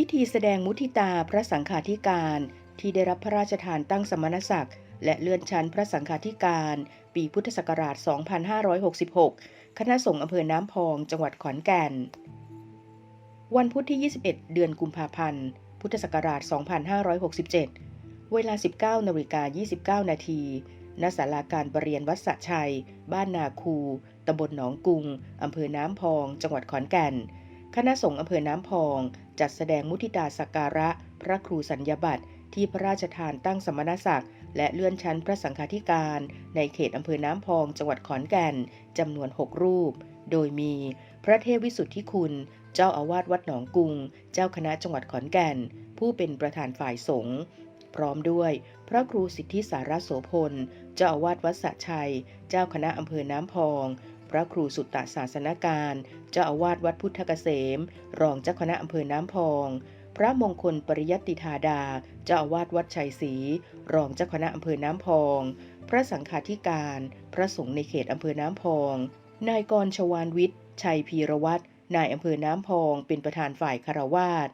พิธีแสดงมุทิตาพระสังฆาธิการ ที่ได้รับพระราชทานตั้งสมณศักดิ์ และเลื่อนชั้นพระสังฆาธิการ ปีพุทธศักราช 2566 คณะสงฆ์อำเภอน้ำพอง จังหวัดขอนแก่น วันพุธที่ 21 เดือนกุมภาพันธ์ พุทธศักราช 2567 เวลา 19นาฬิกา29 นาทีณศาลาการประเรียนวัดสะชัย บ้านนาคู ตำบลหนองกุง อำเภอน้ำพอง จังหวัดขอนแก่น คณะสงฆ์อำเภอน้ำพอง จัดแสดงมุทิตาสักการะ พระครูสัญญาบัตรที่พระราชทานตั้งสมณศักดิ์และเลื่อนชั้นพระสังฆาธิการ ในเขตอำเภอน้ำพอง จังหวัดขอนแก่นจำนวน 6 รูป โดยมีพระเทพวิสุทธิคุณ เจ้าอาวาสวัดหนองกุง เจ้าคณะจังหวัดขอนแก่น ผู้เป็นประธานฝ่ายสงฆ์พร้อมด้วย พระครูสิทธิสารโสพล เจ้าอาวาสวัดสะชัย เจ้าคณะอำเภอน้ำพอง ระครูสุตตศาสนการเจ้าอาวาสวัดพุทธเกษม รองเจ้าคณะอำเภอน้ำพอง พระมงคลปริยัติธาดา เจ้าอาวาสวัดชัยศรีรองเจ้าคณะอำเภอน้ำพอง พระสังฆาธิการ พระสงฆ์ในเขตอำเภอน้ำพอง นายกรชวานวิทย์ ชัยพีรวัตรนายอำเภอน้ำพอง เป็นประธานฝ่ายคารวาส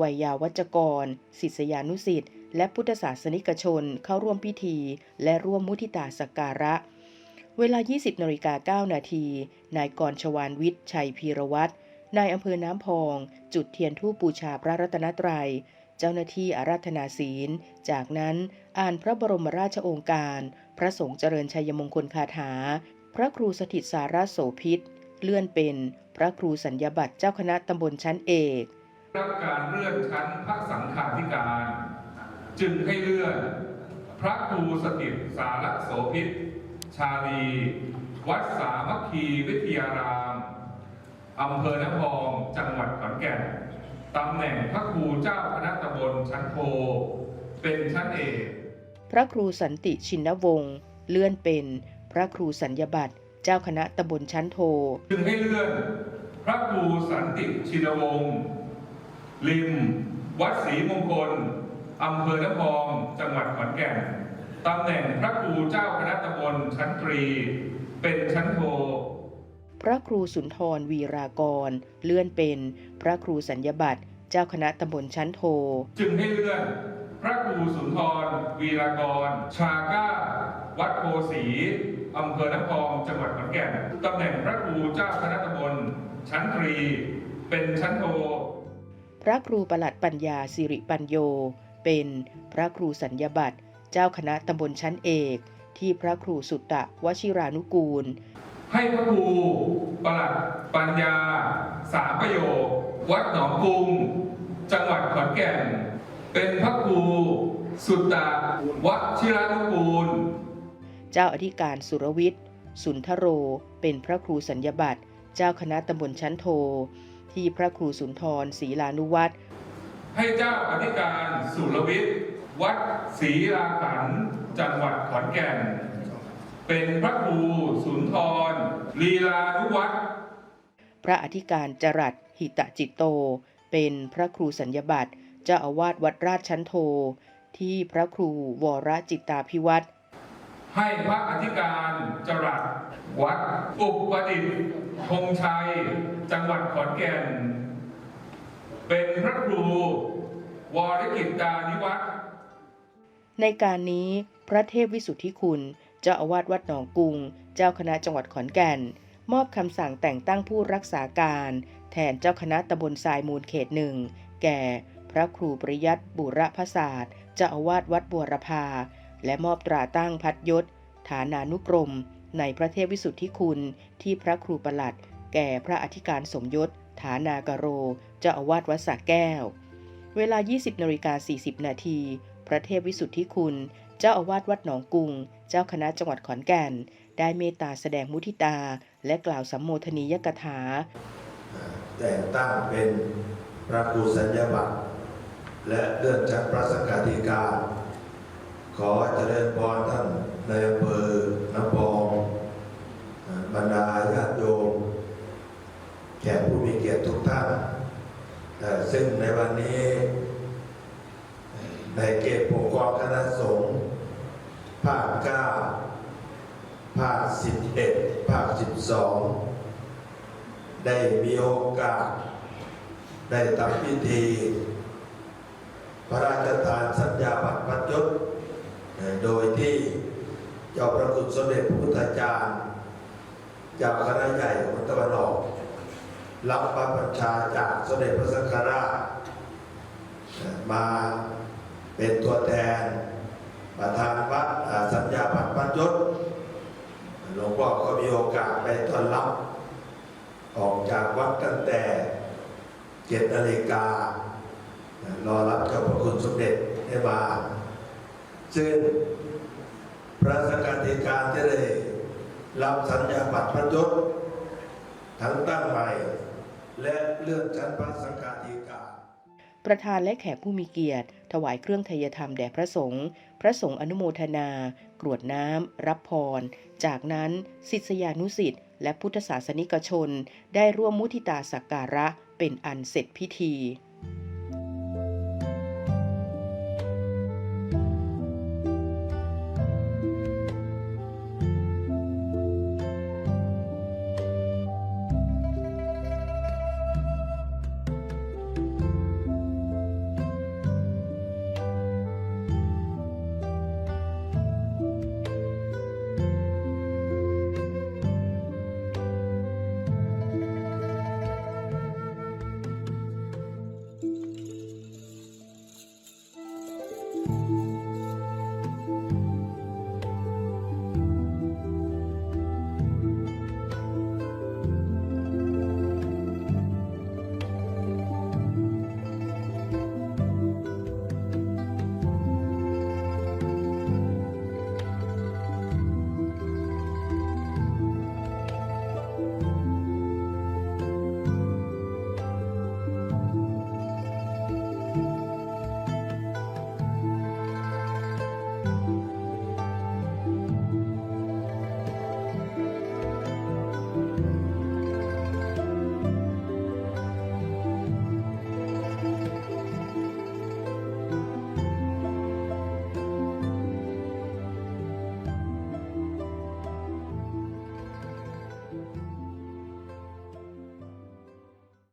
วัยยาวัจกรศิษยานุสิษย์และพุทธศาสนิกชนเข้าร่วมพิธี และร่วมมุทิตาสักการะ เวลา 20นาฬิกา9นาที นายกรชวานวิทย์ชัยพีรวัตรนายอำเภอน้ำพอง จุดเทียนทูปบูชาพระรัตนตรัย เจ้าหน้าที่อาราธนาศีล จากนั้นอ่านพระบรมราชโองการ พระสงฆ์เจริญชัยมงคลคาถา พระครูสถิตสารโสพิษ เลื่อนเป็น พระครูสัญญาบัตรเจ้าคณะตำบลชั้นเอกรับการเลื่อนชั้นพระสังฆาธิการ จึงให้เลื่อน พระครูสถิตสารโสพิษ ชาลี วัดสามัคคีวิทยารามอำเภอน้ำพองจังหวัดขอนแก่นตำแหน่งพระครูเจ้าคณะตำบลชั้นโทเป็นชั้นเอกพระครูสันติชินวงศ์เลื่อนเป็นพระครูสัญญาบัตรเจ้าคณะตำบลชั้นโท จึงให้เลื่อน พระครูสันติชินวงศ์ริม วัดศรีมงคลอำเภอน้ำพองจังหวัดขอนแก่น ตำแหน่งพระครูเจ้าคณะตำบลชั้นตรี เป็นชั้นโทพระครูสุนทรวีรากร เลื่อนเป็นพระครูสัญญาบัตรเจ้าคณะตำบลชั้นโท จึงให้เลื่อน พระครูสุนทรวีรากร ชาก้า วัดโพสีอำเภอน้ำพองจังหวัดขอนแก่นตำแหน่งพระครูเจ้าคณะตำบลชั้นตรี เป็นชั้นโท พระครูประหลัดปัญญาสิริปัญโย เป็นพระครูสัญญาบัตร เจ้าคณะตำบลชั้นเอก ที่พระครูสุตตะวชิรานุกูล ให้พระครูประหลัดปัญญา สามประโยค วัดหนองกรุง จังหวัดขอนแก่น เป็นพระครูสุตตะวชิรานุกูล เจ้าอธิการสุรวิทย์ สุนทโร เป็นพระครูสัญญาบัตรเจ้าคณะตำบลชั้นโท ที่พระครูสุนทรศรีลานุวัตรให้เจ้าอธิการสุรวิทย์ วัดศรีราขันธ์จังหวัดขอนแก่น เป็นพระครูสุนทร ลีลานุวัตรพระอธิการจรัสหิตจิตโต เป็นพระครูสัญญาบัตรเจ้าอาวาสวัดราชชั้นโท ที่พระครูวรจิตตาพิวัตรให้พระอธิการจรัสวัดอุปดิษฐ์ธงชัย จังหวัดขอนแก่น เป็นพระครูวรกิจดานิวัฒน์ ในการนี้พระเทพวิสุทธิคุณ เจ้าอาวาสวัดหนองกุง เจ้าคณะจังหวัดขอนแก่น มอบคำสั่งแต่งตั้งผู้รักษาการ แทนเจ้าคณะตำบลทรายมูลเขตหนึ่ง แก่ พระครูปริยัติบุรพศาสตร์เจ้าอาวาสวัดบัวรพา และมอบตราตั้งพัดยศ ฐานานุกรม ในพระเทพวิสุทธิคุณที่พระครูประหลัด แก่พระอธิการสมยศ ฐานากโร เจ้าอาวาสวัดสระแก้ว เวลา 20นาฬิกา40 นาที พระเทพวิสุทธิคุณ เจ้าอาวาสวัดหนองกุง เจ้าคณะจังหวัดขอนแก่น ได้เมตตาแสดงมุทิตา และกล่าวสัมโมทนียกถา แต่งตั้งเป็นพระครูสัญญบัตรและเลื่อนชั้นพระสังฆาธิการ ขอเจริญพรท่านในอำเภอนำพองบรรดาญาติโยมแขกผู้มีเกียรติทุกท่านซึ่งในวันนี้ ในเกตปกครองคณะสงฆ์ภาคเก้าภาคสิบเอ็ดภาคสิบสองได้มีโอกาส ได้ทำพิธี พระราชทานสัญญาบัตรพัดยศโดยที่เจ้าพระคุณสมเด็จพระพุทธจารย์เจ้าคณะใหญ่คนตะวันออก รับพระบัญชาจากสมเด็จพระสังฆราชมา เป็นตัวแทนประธานวัดสัญญาบัตรพัดยศหลวงพ่อก็มีโอกาสไปต้อนรับออกจากวัดตั้งแต่เจ็ดนาฬิการอรับเจ้าพระคุณสมเด็จให้มาซึ่งพระสังฆาธิการที่ได้รับสัญญาบัตรพระยศทั้งตั้งใหม่ และเลื่อนชั้นพระสังฆาธิการ ประธานและแขกผู้มีเกียรติ ถวายเครื่องทยธรรมแด่พระสงฆ์พระสงฆ์อนุโมทนา กรวดน้ำ รับพร จากนั้นศิษยานุสิษย์และพุทธศาสนิกชน ได้ร่วมมุทิตาสักการะเป็นอันเสร็จพิธี